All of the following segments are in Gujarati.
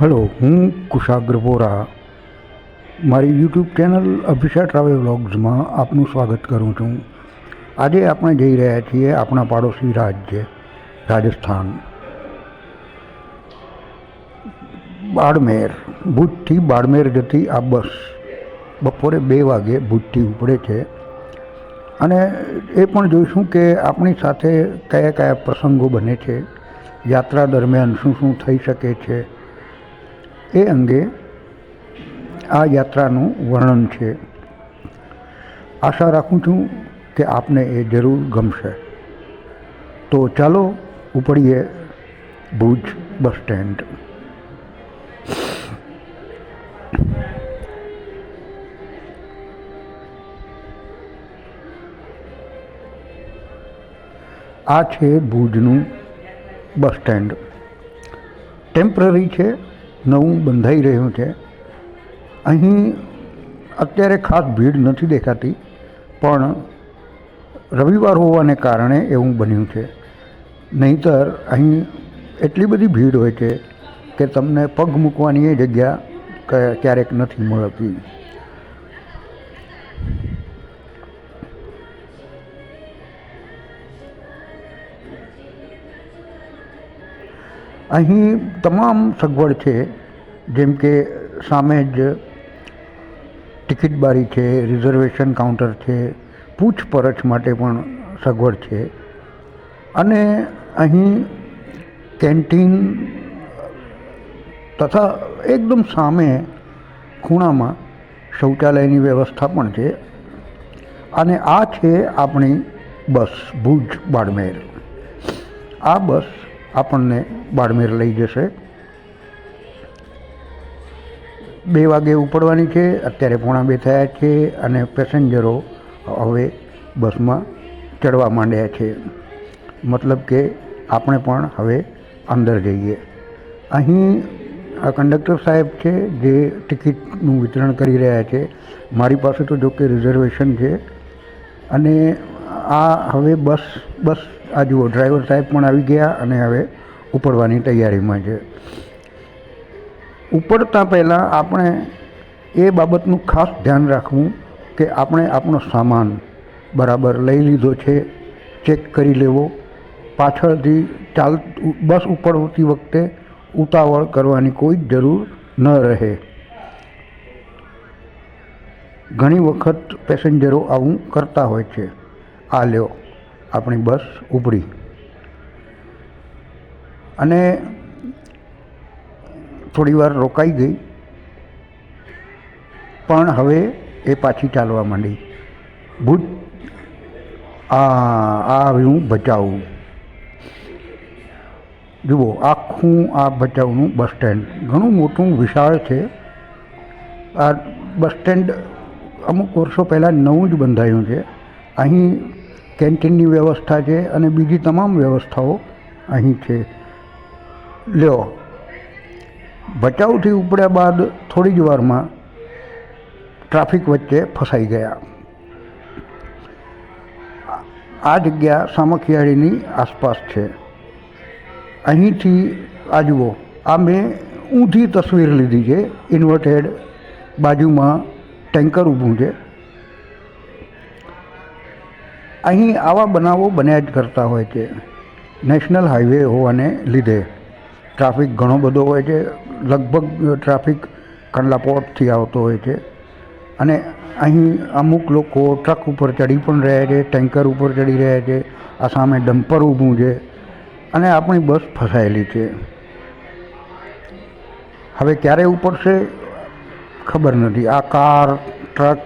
હલો, હું કુશાગ્ર વોરા. મારી યુટ્યુબ ચેનલ અભિષા ટ્રાવેલ વ્લોગ્સમાં આપનું સ્વાગત કરું છું. આજે આપણે જઈ રહ્યા છીએ આપણા પાડોશી રાજ્ય, રાજસ્થાન. બાડમેર. ભુજથી બાડમેર જતી આ બસ બપોરે બે વાગે ભુજથી ઉપડે છે. અને એ પણ જોઈશું કે આપણી સાથે કયા કયા પ્રસંગો બને છે. યાત્રા દરમિયાન શું શું થઈ શકે છે. એ અંગે આ યાત્રાનું વર્ણન છે. આશા રાખું છું કે આપને એ જરૂર ગમશે. તો ચાલો ઉપડીએ ભુજ બસ સ્ટેન્ડ. આ છે ભુજનું બસ સ્ટેન્ડ. ટેમ્પરરી છે નવું બંધાઈ રહ્યું છે. અહીં અત્યારે ખાસ ભીડ નથી દેખાતી, પણ રવિવાર હોવાને કારણે એવું બન્યું છે. નહીંતર અહીં એટલી બધી ભીડ હોય છે કે તમને પગ મૂકવાની એ જગ્યા ક્યારેક નથી મળતી. અહીં તમામ સગવડ છે, જેમ કે સામે જ ટિકિટ બારી છે, રિઝર્વેશન કાઉન્ટર છે, પૂછપરછ માટે પણ સગવડ છે. અને અહીં કેન્ટીન તથા એકદમ સામે ખૂણામાં શૌચાલયની વ્યવસ્થા પણ છે. અને આ છે આપણી બસ, ભુજ બાડમેર. આ બસ આપણને બાડમેર લઈ જશે. બે વાગે ઉપડવાની છે, અત્યારે પોણા બે થયા છે અને પેસેન્જરો હવે બસમાં ચડવા માંડ્યા છે. મતલબ કે આપણે પણ હવે અંદર જઈએ. અહીં આ કંડક્ટર સાહેબ છે જે ટિકિટનું વિતરણ કરી રહ્યા છે. મારી પાસે તો જો કે રિઝર્વેશન છે અને આ હવે બસ બસ આ જુઓ ડ્રાઈવર સાહેબ પણ આવી ગયા અને હવે ઉપડવાની તૈયારીમાં છે. ઉપડતા પહેલાં આપણે એ બાબતનું ખાસ ધ્યાન રાખવું કે આપણે આપણો સામાન બરાબર લઈ લીધો છે, ચેક કરી લેવો, પાછળથી ચાલ, બસ ઉપડતી વખતે ઉતાવળ કરવાની કોઈ જરૂર ન રહે. ઘણી વખત પેસેન્જરો આવું કરતા હોય છે. આ લ્યો, આપણી બસ ઉપડી. અને થોડી વાર રોકાઈ ગઈ, પણ હવે એ પાછી ચાલવા માંડી. ભૂત, આ આવ્યું બચાવું. જુઓ, આખું આ ભચાઉનું બસ સ્ટેન્ડ. ઘણું મોટું વિશાળ છે. આ બસ સ્ટેન્ડ અમુક વર્ષો પહેલાં નવું જ બંધાયું છે. અહીં કેન્ટીનની વ્યવસ્થા છે અને બીજી તમામ વ્યવસ્થાઓ અહીં છે. લ્યો. ભચાઉથી ઉપડ્યા બાદ થોડી જ વારમાં ટ્રાફિક વચ્ચે ફસાઈ ગયા. આ જગ્યા સામખિયાળીની આસપાસ છે. અહીંથી આ જુઓ, આ મેં ઊંધી તસવીર લીધી છે. ઇન્વર્ટેડ બાજુમાં ટેન્કર ઊભું છે. અહીં આવા બનાવો બન્યા જ કરતા હોય છે. નેશનલ હાઈવે હોવાને લીધે ટ્રાફિક ઘણો બધો હોય છે. લગભગ ટ્રાફિક કંડલા પોર્ટથી આવતો હોય છે. અને અહીં અમુક લોકો ટ્રક ઉપર ચડી પણ રહ્યા છે, ટેન્કર ઉપર ચડી રહ્યા છે, આ સામે ડમ્પર ઊભું છે અને આપણી બસ ફસાયેલી છે. હવે ક્યારે ઉપડશે ખબર નથી. આ કાર, ટ્રક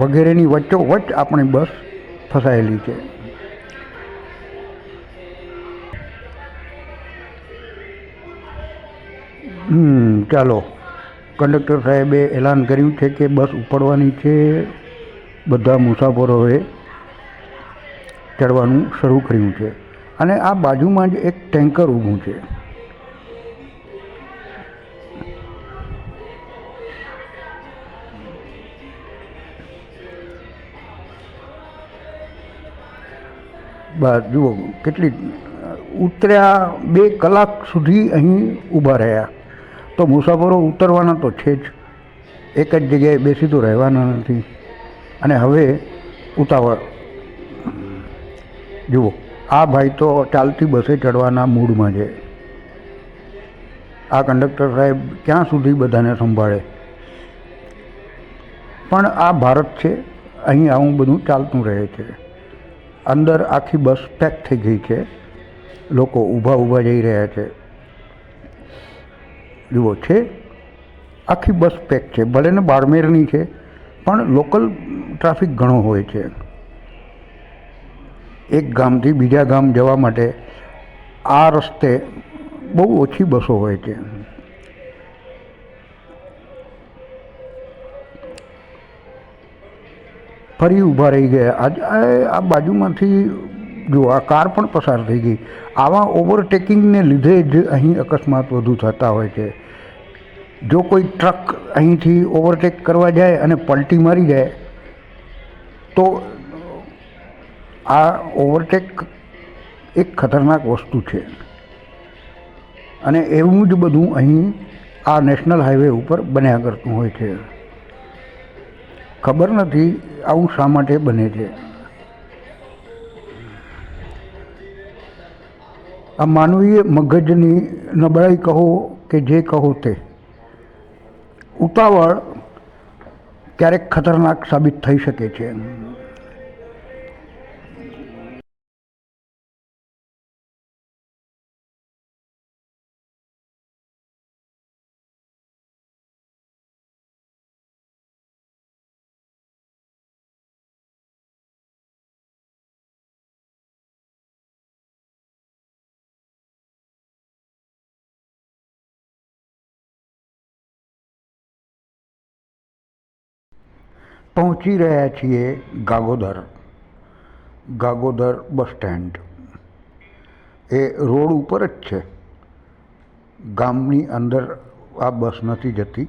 વગેરેની વચ્ચોવચ્ચ આપણી બસ ફસાયેલી છે. હમ, ચાલો. કંડક્ટર સાહેબે એલાન કર્યું છે કે બસ ઉપડવાની છે બધા મુસાફરોએ ચડવાનું શરૂ કર્યું છે. અને આ બાજુમાં જ એક ટેન્કર ઊભું છે. બસ જુઓ, કેટલી, ઉતર્યા બે કલાક સુધી અહીં ઊભા રહ્યા. તો મુસાફરો ઉતરવાના તો છે જ. એક જ જગ્યાએ બેસી તો રહેવાના નથી. અને હવે ઉતાવળ. જુઓ, આ ભાઈ તો ચાલતી બસે ચડવાના મૂડમાં છે. આ કંડક્ટર સાહેબ ક્યાં સુધી બધાને સંભાળે? પણ આ ભારત છે. અહીં આવું બધું ચાલતું રહે છે. અંદર આખી બસ પેક થઈ ગઈ છે. લોકો ઊભા ઊભા જઈ રહ્યા છે. જુઓ છે, આખી બસ પેક છે. ભલે ને બાળમેરની છે, પણ લોકલ ટ્રાફિક ઘણો હોય છે. એક ગામથી બીજા ગામ જવા માટે આ રસ્તે બહુ ઓછી બસો હોય છે. ફરી ઊભા રહી ગયા. આજ આ બાજુમાંથી જો આ કાર પણ પસાર થઈ ગઈ. આવા ઓવરટેકિંગને લીધે જ અહીં અકસ્માત વધુ થતા હોય છે. જો કોઈ ટ્રક અહીંથી ઓવરટેક કરવા જાય અને પલટી મારી જાય, તો આ ઓવરટેક એક ખતરનાક વસ્તુ છે. અને એવું જ બધું અહીં આ નેશનલ હાઈવે ઉપર બન્યા કરતું હોય છે. ખબર નથી આવું શા માટે બને છે. આ માનવીય મગજની નબળાઈ કહો કે જે કહો તે. ઉતાવળ ક્યારેક ખતરનાક સાબિત થઈ શકે છે. પહોંચી રહ્યા છીએ ગાગોદર. Gagodar bus stand. એ રોડ ઉપર જ છે. ગામની અંદર આ બસ નથી જતી.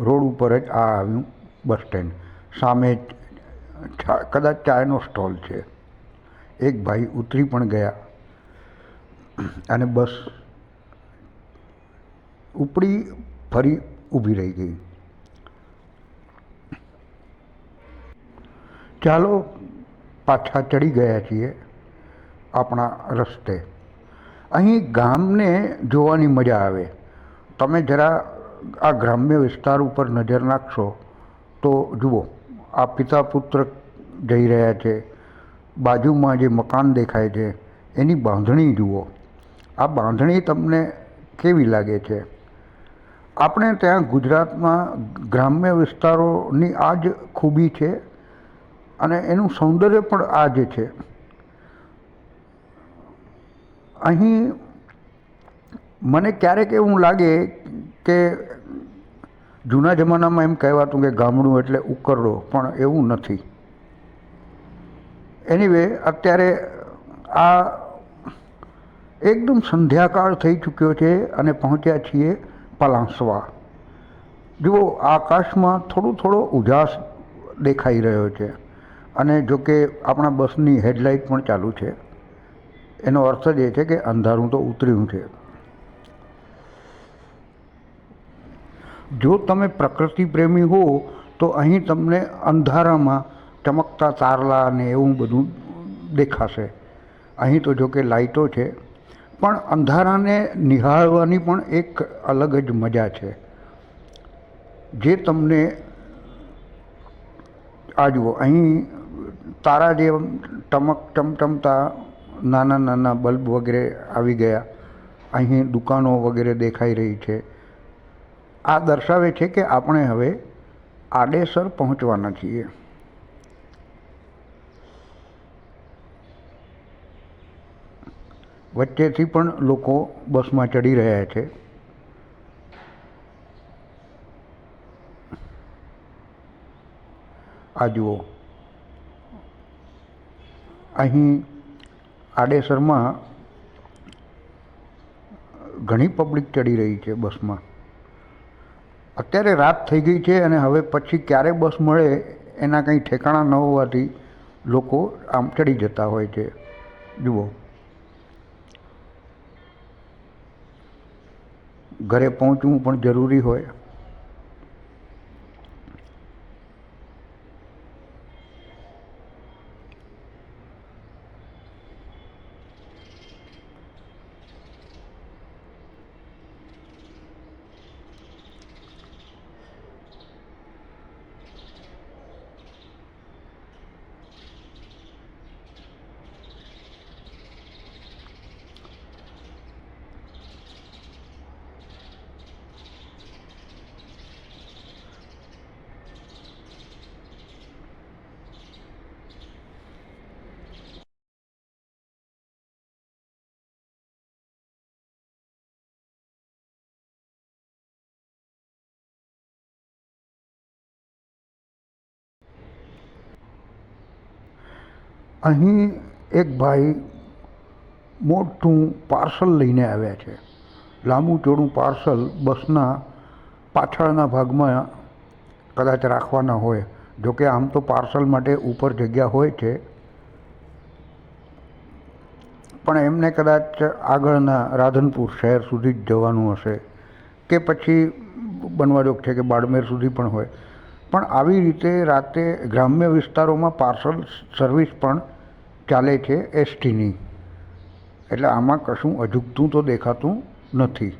રોડ ઉપર જ આ આવ્યું બસ સ્ટેન્ડ. સામે કદાચ ચાયનો સ્ટોલ છે. એક ભાઈ ઉતરી પણ ગયા. અને બસ ઉપડી ફરી ઊભી રહી ગઈ. ચાલો પાછા ચડી ગયા છીએ આપણા રસ્તે. અહીં ગામને જોવાની મજા આવે. તમે જરા આ ગ્રામ્ય વિસ્તાર ઉપર નજર નાખશો તો જુઓ, આ પિતા પુત્ર જઈ રહ્યા છે. બાજુમાં જે મકાન દેખાય છે, એની બાંધણી જુઓ. આ બાંધણી તમને કેવી લાગે છે? આપણે ત્યાં ગુજરાતમાં ગ્રામ્ય વિસ્તારોની આ જ ખૂબી છે? અને એનું સૌંદર્ય પણ આ જે છે. અહીં મને ક્યારેક એવું લાગે કે જૂના જમાનામાં એમ કહેવાતું કે ગામડું એટલે ઉકરડો, પણ એવું નથી. એનીવે અત્યારે આ એકદમ સંધ્યાકાળ થઈ ચૂક્યો છે અને પહોંચ્યા છીએ પલાસવા. જુઓ, આકાશમાં થોડો થોડો ઉજાસ દેખાઈ રહ્યો છે. અને જો કે આપણા બસની હેડલાઇટ પણ ચાલુ છે. એનો અર્થ જ એ છે કે અંધારું તો ઉતર્યું છે. જો તમે પ્રકૃતિ પ્રેમી હો, તો અહીં તમને અંધારામાં ચમકતા તારલા ને એવું બધું દેખાશે. અહીં તો જો કે લાઇટો છે. પણ અંધારાને નિહાળવાની પણ એક અલગ જ મજા છે. જે તમને આ જુઓ, અહીં તારા જેમ ટમક ટમટમતા નાના નાના બલ્બ વગેરે આવી ગયા. અહીં દુકાનો વગેરે દેખાઈ રહી છે. આ દર્શાવે છે કે આપણે હવે આડેસર પહોંચવાના છીએ. વચ્ચેથી પણ લોકો બસમાં ચડી રહ્યા છે. આ જુઓ. અહીં આડેસરમાં ઘણી પબ્લિક ચડી રહી છે બસમાં. અત્યારે રાત થઈ ગઈ છે અને હવે પછી ક્યારે બસ મળે એના કંઈ ઠેકાણા ન હોવાથી લોકો આમ ચડી જતા હોય છે. જુઓ. ઘરે પહોંચવું પણ જરૂરી હોય. અહીં એક ભાઈ મોટું પાર્સલ લઈને આવ્યા છે. લાંબુ ચોડું પાર્સલ બસના પાછળના ભાગમાં કદાચ રાખવાના હોય. જોકે આમ તો પાર્સલ માટે ઉપર જગ્યા હોય છે. પણ એમને કદાચ આગળના રાધનપુર શહેર સુધી જ જવાનું હશે કે પછી બનવાજોગ છે કે બાડમેર સુધી પણ હોય. પણ આવી રીતે રાતે ગ્રામ્ય વિસ્તારોમાં પાર્સલ સર્વિસ પણ ચાલે છે એસટીની. એટલે આમાં કશું અજુગતું તો દેખાતું નથી.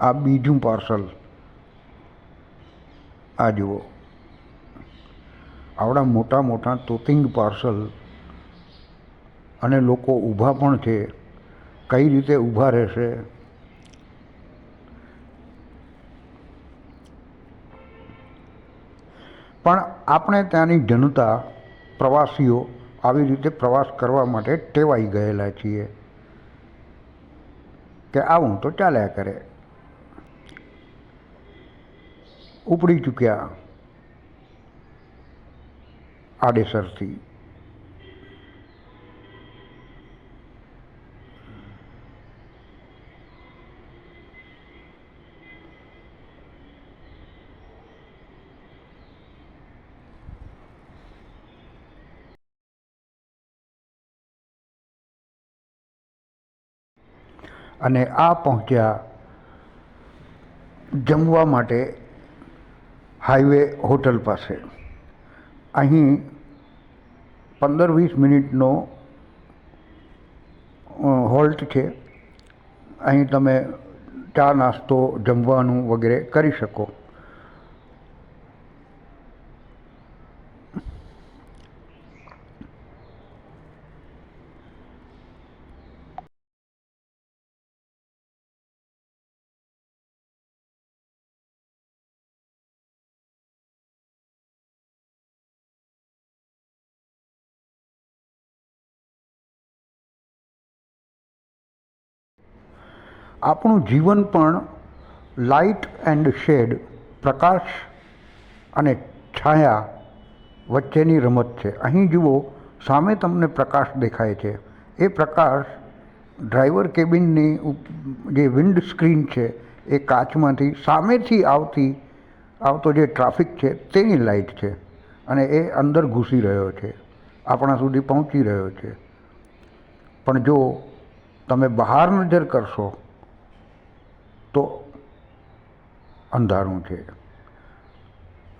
આ બીજું પાર્સલ. આ જુઓ. આવડા મોટા મોટા તોતિંગ પાર્સલ. અને લોકો ઊભા પણ છે. કઈ રીતે ઊભા રહેશે? પણ આપણે ત્યાંની જનતા, પ્રવાસીઓ આવી રીતે પ્રવાસ કરવા માટે ટેવાઈ ગયેલા છીએ કે આવું તો ચાલ્યા કરે. ઉપડી ચૂક્યા આડેસરથી. અને આ પહોંચ્યા જમવા માટે હાઈવે હોટલ પાસે. અહીં પંદર વીસ મિનિટનો હોલ્ટ છે. અહીં તમે ચા નાસ્તો, જમવાનું વગેરે કરી શકો. આપણું જીવન પણ લાઇટ એન્ડ શેડ, પ્રકાશ અને છાયા વચ્ચેની રમત છે. અહીં જુઓ, સામે તમને પ્રકાશ દેખાય છે. એ પ્રકાશ ડ્રાઈવર કેબિનની જે વિન્ડ સ્ક્રીન છે, એ કાચમાંથી સામેથી આવતી, આવતો જે ટ્રાફિક છે, તેની લાઇટ છે અને એ અંદર ઘૂસી રહ્યો છે. આપણા સુધી પહોંચી રહ્યો છે. પણ જો તમે બહાર નજર કરશો તો અંધારું છે.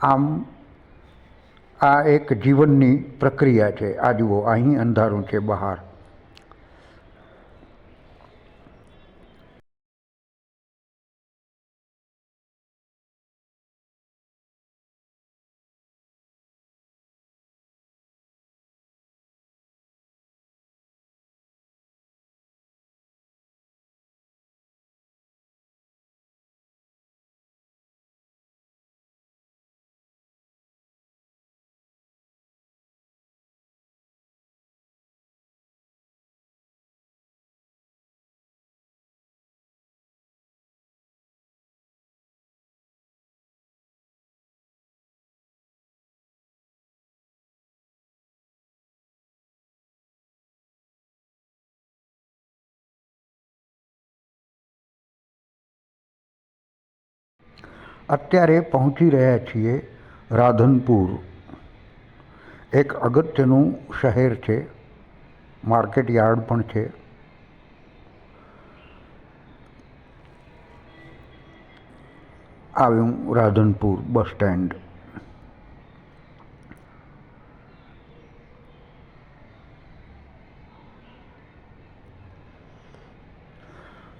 આમ આ એક જીવનની પ્રક્રિયા છે. આ જુઓ, અહીં અંધારું છે બહાર. અત્યારે પહોંચી રહ્યા છીએ રાધનપુર. એક અગત્યનું શહેર છે, માર્કેટ યાર્ડ પણ છે. આવ્યું રાધનપુર બસ સ્ટેન્ડ.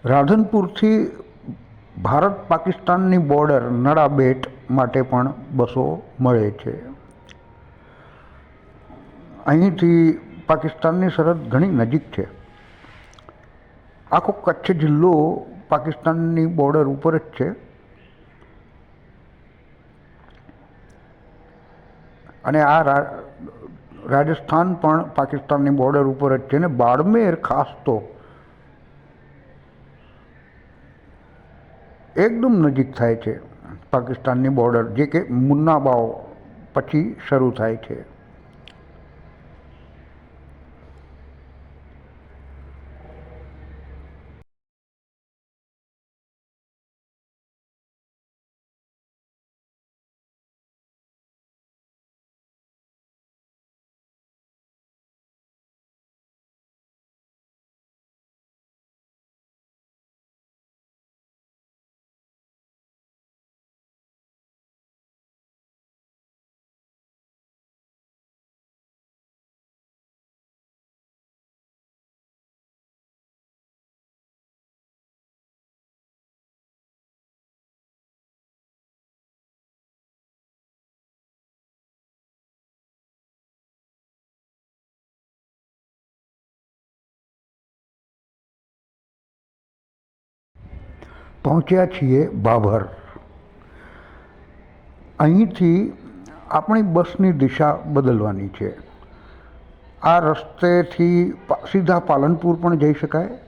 રાધનપુરથી ભારત પાકિસ્તાનની બોર્ડર નડાબેટ માટે પણ બસો મળે છે. અહીંથી પાકિસ્તાનની સરહદ ઘણી નજીક છે. આખો કચ્છ જિલ્લો પાકિસ્તાનની બોર્ડર ઉપર જ છે. અને આ રાજસ્થાન પણ પાકિસ્તાનની બોર્ડર ઉપર જ છે. ને બાડમેર ખાસ તો એકદમ નજીક થાય છે પાકિસ્તાનની બોર્ડર જે કે મુન્નાબાવ પછી શરૂ થાય છે. પહોંચ્યા છીએ બાભર. અહીંથી આપણી બસની દિશા બદલવાની છે. આ રસ્તેથી સીધા પાલનપુર પણ જઈ શકાય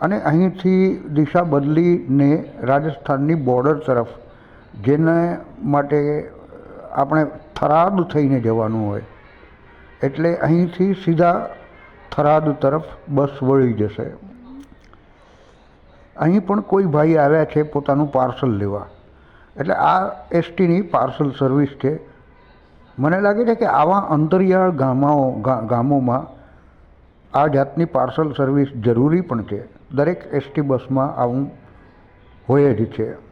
અને અહીંથી દિશા બદલીને રાજસ્થાનની બોર્ડર તરફ, જેને માટે આપણે થરાદ થઈને જવાનું હોય, એટલે અહીંથી સીધા થરાદ તરફ બસ વળી જશે. અહીં પણ કોઈ ભાઈ આવ્યા છે પોતાનું પાર્સલ લેવા. એટલે આ એસટીની પાર્સલ સર્વિસ છે. મને લાગે છે કે આવા અંતરિયાળ ગામાઓ ગામોમાં આ જાતની પાર્સલ સર્વિસ જરૂરી પણ છે. દરેક એસટી બસમાં આવું હોય જ છે.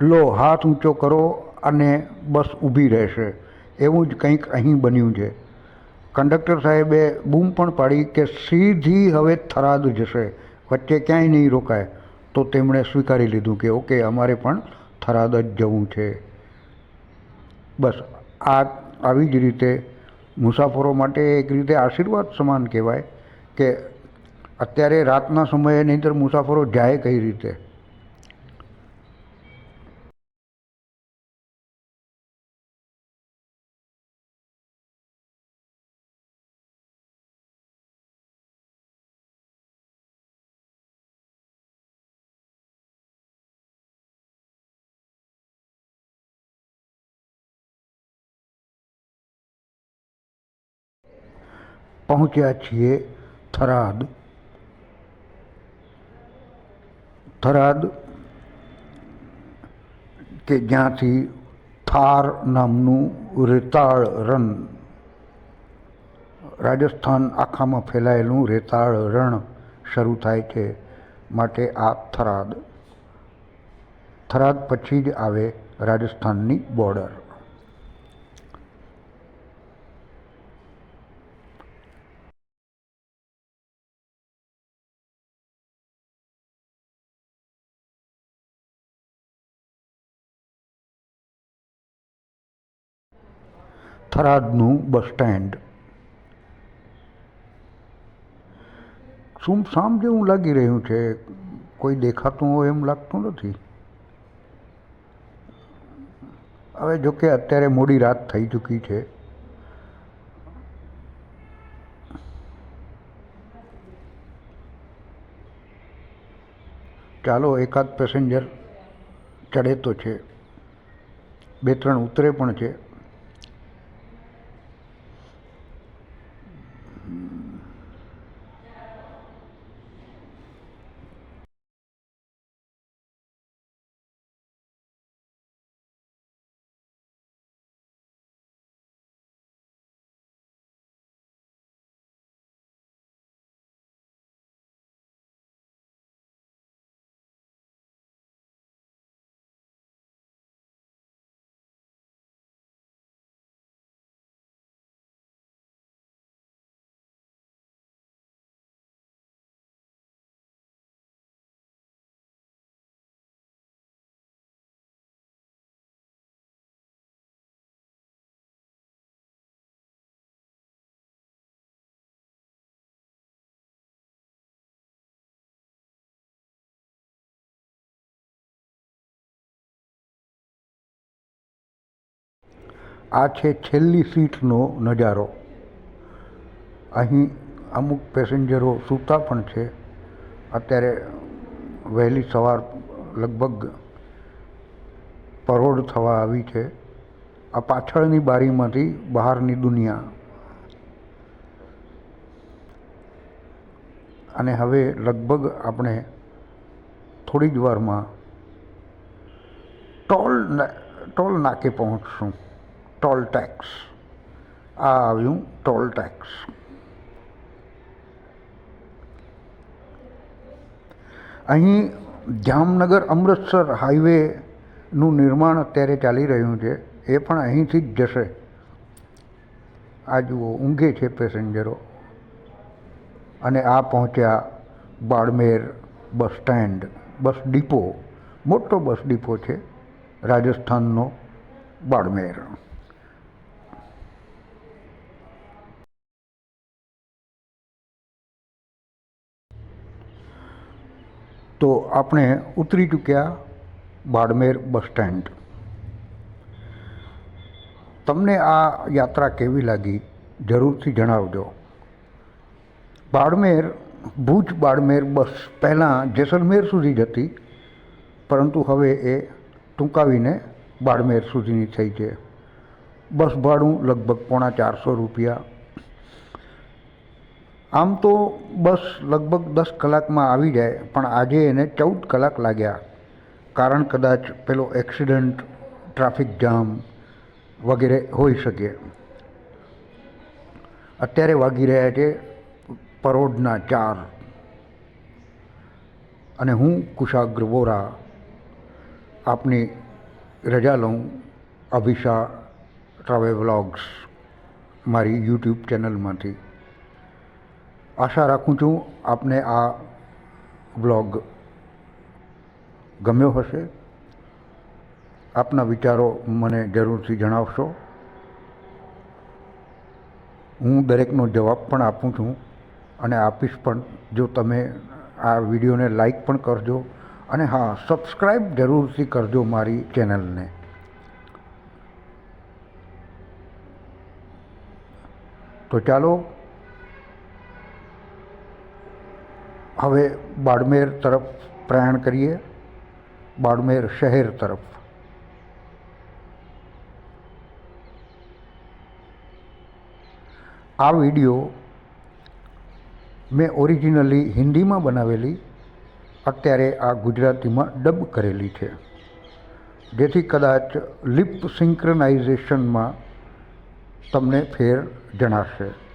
લો, હાથ ઊંચો કરો અને બસ ઊભી રહેશે. એવું જ કંઈક અહીં બન્યું છે. કંડક્ટર સાહેબે બૂમ પણ પાડી કે સીધી હવે થરાદ જશે. વચ્ચે ક્યાંય નહીં રોકાય. તો તેમણે સ્વીકારી લીધું કે, ઓકે, અમારે પણ થરાદ જ જવું છે. બસ, આ આવી જ રીતે મુસાફરો માટે એક રીતે આશીર્વાદ સમાન કહેવાય કે અત્યારે રાતના સમયે નહીંતર મુસાફરો જાય કઈ રીતે? પહોંચ્યા છીએ થરાદ. થરાદ કે જ્યાંથી થાર નામનું રેતાળ રણ, રાજસ્થાન આખામાં ફેલાયેલું રેતાળ રણ શરૂ થાય છે માટે આ થરાદ. થરાદ પછી જ આવે રાજસ્થાનની બોર્ડર. થરાદનું bus stand. સુમસામ જેવું લાગી રહ્યું છે? કોઈ દેખાતું હોય એમ લાગતું નથી. હવે જોકે અત્યારે મોડી રાત થઈ ચૂકી છે. ચાલો, એકાદ પેસેન્જર ચડે તો છે. બે ત્રણ ઉતરે પણ છે. આ છે છેલ્લી સીટનો નજારો. અહીં અમુક પેસેન્જરો સૂતા પણ છે. અત્યારે વહેલી સવાર લગભગ પરોઢ થવા આવી છે. આ પાછળની બારીમાંથી બહારની દુનિયા. અને હવે લગભગ આપણે થોડી જ વારમાં ટોલ ટોલ નાકે પહોંચશું. ટોલ ટેક્સ આ આવ્યું ટોલ ટેક્સ અહીં જામનગર અમૃતસર હાઈવેનું નિર્માણ અત્યારે ચાલી રહ્યું છે. એ પણ અહીંથી જ જશે. આ જુઓ, ઊંઘે છે પેસેન્જરો. અને આ પહોંચ્યા Barmer bus stand, bus depot. મોટો બસ ડીપો છે રાજસ્થાનનો બાડમેર. તો આપણે ઉતરી ચૂક્યા બાડમેર બસ સ્ટેન્ડ. તમને આ યાત્રા કેવી લાગી? જરૂરથી જણાવજો. બાડમેર, ભુજ બાડમેર બસ પહેલાં જેસલમેર સુધી જતી પરંતુ હવે એ ટૂંકાવીને બાડમેર સુધીની થઈ છે. બસ ભાડું લગભગ પોણા ચારસો રૂપિયા આમ તો બસ લગભગ દસ કલાકમાં આવી જાય, પણ આજે એને ચૌદ કલાક લાગ્યા. કારણ કદાચ પેલો એક્સિડન્ટ, ટ્રાફિક જામ વગેરે હોઈ શકે. અત્યારે વાગી રહ્યા છે પરોઢના ચાર. અને હું કુશાગ્ર વોરા આપની રજા લઉં, અભિષા ટ્રાવેલ વ્લોગ્સ મારી યુટ્યુબ ચેનલમાંથી. આશા રાખું છું આપને આ બ્લોગ ગમ્યો હશે. આપના વિચારો મને જરૂરથી જણાવશો. હું દરેકનો જવાબ પણ આપું છું અને આપીશ પણ. જો તમે આ વિડીયોને લાઈક પણ કરજો અને હા સબસ્ક્રાઈબ જરૂરથી કરજો મારી ચેનલને. તો ચાલો હવે બાડમેર તરફ પ્રયાણ કરીએ. બાડમેર શહેર તરફ. આ વીડિયો મેં ઓરિજિનલી હિન્દીમાં બનાવેલી. અત્યારે આ ગુજરાતીમાં ડબ કરેલી છે. જેથી કદાચ લિપ સિંક્રનાઇઝેશનમાં તમને ફેર જણાશે.